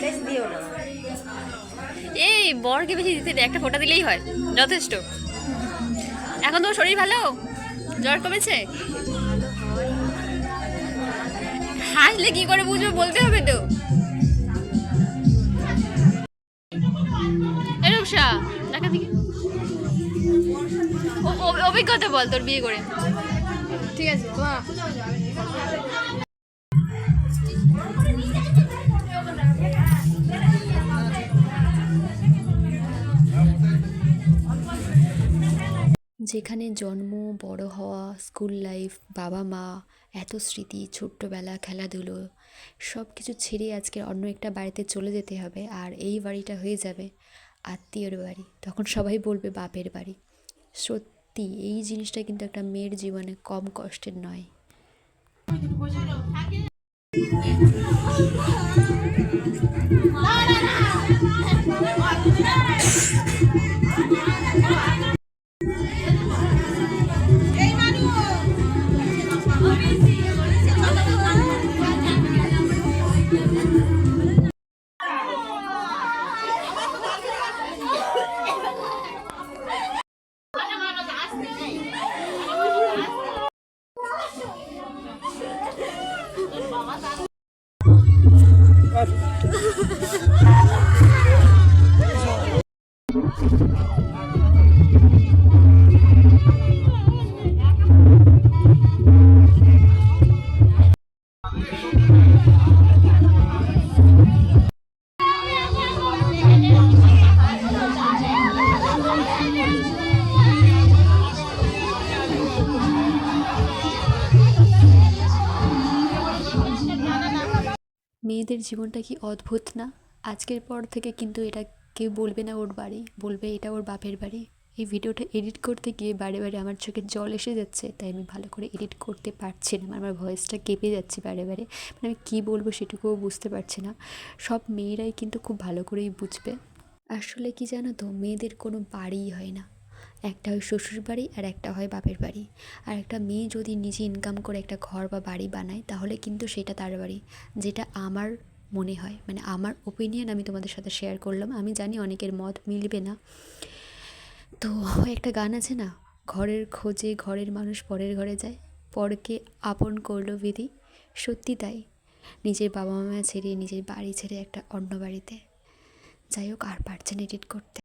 বেশ দিও না। এই বরকে বেশি দিতে একটা ফোঁটা দিলেই হয় যথেষ্ট। এখন তোমার শরীর ভালো? জ্বর কমেছে? হাসলে কি করে বুঝব বলতে হবে তো। রূপসা দেখা ও- অভিজ্ঞতা বল তোর বিয়ে করে। ঠিক আছে যেখানে জন্ম, বড় হওয়া, স্কুল লাইফ, বাবা মা, এত স্মৃতি, ছোট্টবেলা, খেলাধুলো সব কিছু ছেড়ে আজকে অন্য একটা বাড়িতে চলে যেতে হবে আর এই বাড়িটা হয়ে যাবে আত্মীয়র বাড়ি। তখন সবাই বলবে বাপের বাড়ি। সত্যি, এই জিনিসটা কিন্তু একটা মেয়ের জীবনে কম কষ্টের নয়। Thank you. মেয়েদের জীবনটা কি অদ্ভুত না? আজকের পর থেকে কিন্তু এটা কেউ বলবে না ওর বাড়ি, বলবে এটা ওর বাপের বাড়ি। এই ভিডিওটা এডিট করতে গিয়ে বারে বারে আমার চোখে জল এসে যাচ্ছে, তাই আমি ভালো করে এডিট করতে পারছি না। আমার ভয়েসটা কেঁপে যাচ্ছে বারে বারে। মানে আমি কী বলব সেটুকুও বুঝতে পারছি না। সব মেয়েরাই কিন্তু খুব ভালো করেই বুঝবে। আসলে কি জানো তো, মেয়েদের কোনো বাড়িই হয় না। একটা হয় শ্বশুর বাড়ি আর একটা হয় বাপের বাড়ি। আর একটা মেয়ে যদি নিজে ইনকাম করে একটা ঘর বা বাড়ি বানায়, তাহলে কিন্তু সেটা তার বাড়ি। যেটা আমার মনে হয় মানে আমার ওপিনিয়ন আমি তোমাদের সাথে শেয়ার করলাম। আমি জানি অনেকের মত মিলবে না। তো একটা গান আছে না? ঘরের খোঁজে ঘরের মানুষ পরের ঘরে যায়। পরকে আপন করল বিধি। সত্যি তাই। নিজের বাবা মা ছেড়ে নিজের বাড়ি ছেড়ে একটা অন্য বাড়িতে। যাই হোক, আর পারছেন এডিট করতে।